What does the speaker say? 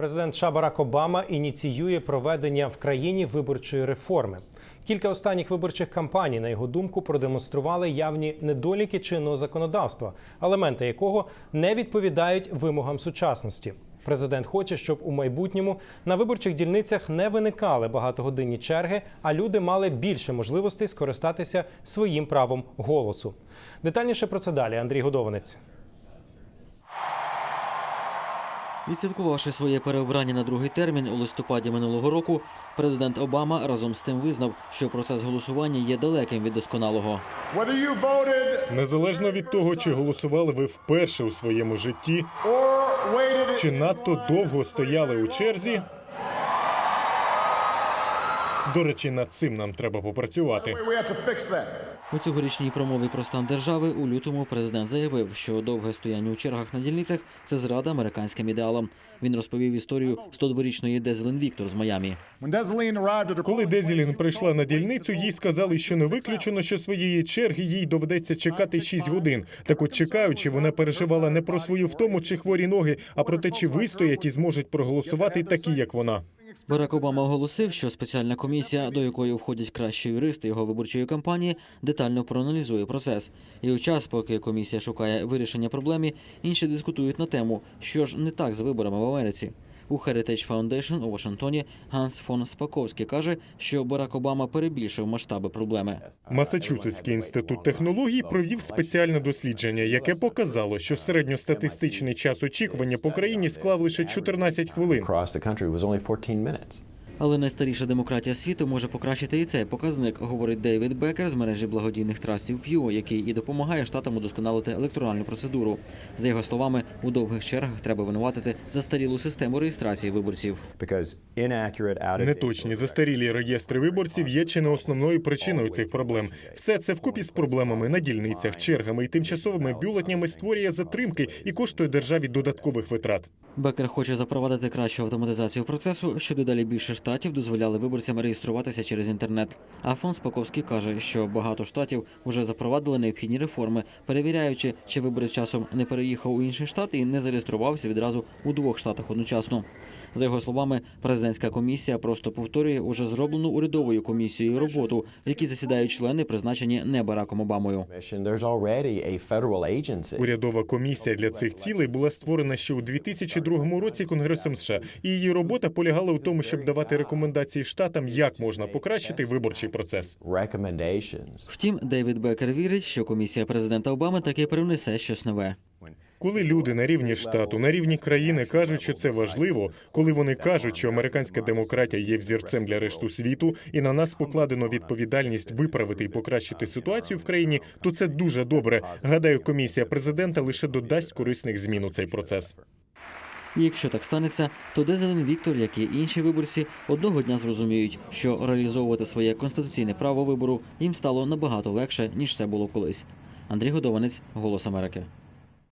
Президент США Барак Обама ініціює проведення в країні виборчої реформи. Кілька останніх виборчих кампаній, на його думку, продемонстрували явні недоліки чинного законодавства, елементи якого не відповідають вимогам сучасності. Президент хоче, щоб у майбутньому на виборчих дільницях не виникали багатогодинні черги, а люди мали більше можливостей скористатися своїм правом голосу. Детальніше про це далі Андрій Годованець. Відсвяткувавши своє переобрання на другий термін у листопаді минулого року, президент Обама разом з тим визнав, що процес голосування є далеким від досконалого. Незалежно від того, чи голосували ви вперше у своєму житті, чи надто довго стояли у черзі. До речі, над цим нам треба попрацювати. У цьогорічній промові про стан держави у лютому президент заявив, що довге стояння у чергах на дільницях це зрада американським ідеалам. Він розповів історію 102-річної Дезелен Віктор з Майамі. Коли Дезілін прийшла на дільницю, їй сказали, що не виключено, що своєї черги їй доведеться чекати 6 годин. Так от чекаючи, вона переживала не про свою втому чи хворі ноги, а про те, чи вистоять і зможуть проголосувати такі, як вона. Барак Обама оголосив, що спеціальна комісія, до якої входять кращі юристи його виборчої кампанії, детально проаналізує процес. І у час, поки комісія шукає вирішення проблеми, інші дискутують на тему, що ж не так з виборами в Америці. У Heritage Foundation у Вашингтоні Ганс фон Спаковський каже, що Барак Обама перебільшив масштаби проблеми. Масачусетський інститут технологій провів спеціальне дослідження, яке показало, що середньостатистичний час очікування по країні склав лише 14 хвилин. Across the country was only 14 minutes. Але найстаріша демократія світу може покращити і цей показник, говорить Дейвід Бекер з мережі благодійних трастів Pew, який і допомагає штатам удосконалити електоральну процедуру. За його словами, у довгих чергах треба винуватити застарілу систему реєстрації виборців. Неточні застарілі реєстри виборців є чи не основною причиною цих проблем. Все це вкупі з проблемами на дільницях, чергами і тимчасовими бюлетнями створює затримки і коштує державі додаткових витрат. Бекер хоче запровадити кращу автоматизацію процесу, щоб дедалі більше штатів дозволяли виборцям реєструватися через інтернет. А фон Спаковський каже, що багато штатів вже запровадили необхідні реформи, перевіряючи, чи виборець часом не переїхав у інший штат і не зареєструвався відразу у двох штатах одночасно. За його словами, президентська комісія просто повторює уже зроблену урядовою комісією роботу, в якій засідають члени, призначені не Бараком Обамою. Урядова комісія для цих цілей була створена ще у 2002 році Конгресом США, і її робота полягала у тому, щоб давати рекомендації штатам, як можна покращити виборчий процес. Втім, Дейвід Бекер вірить, що комісія президента Обами таки привнесе щось нове. Коли люди на рівні штату, на рівні країни кажуть, що це важливо, коли вони кажуть, що американська демократія є взірцем для решту світу, і на нас покладено відповідальність виправити і покращити ситуацію в країні, то це дуже добре. Гадаю, комісія президента лише додасть корисних змін у цей процес. І якщо так станеться, то Дезелен Віктор, як і інші виборці, одного дня зрозуміють, що реалізовувати своє конституційне право вибору їм стало набагато легше ніж це було колись. Андрій Годованець, Голос Америки.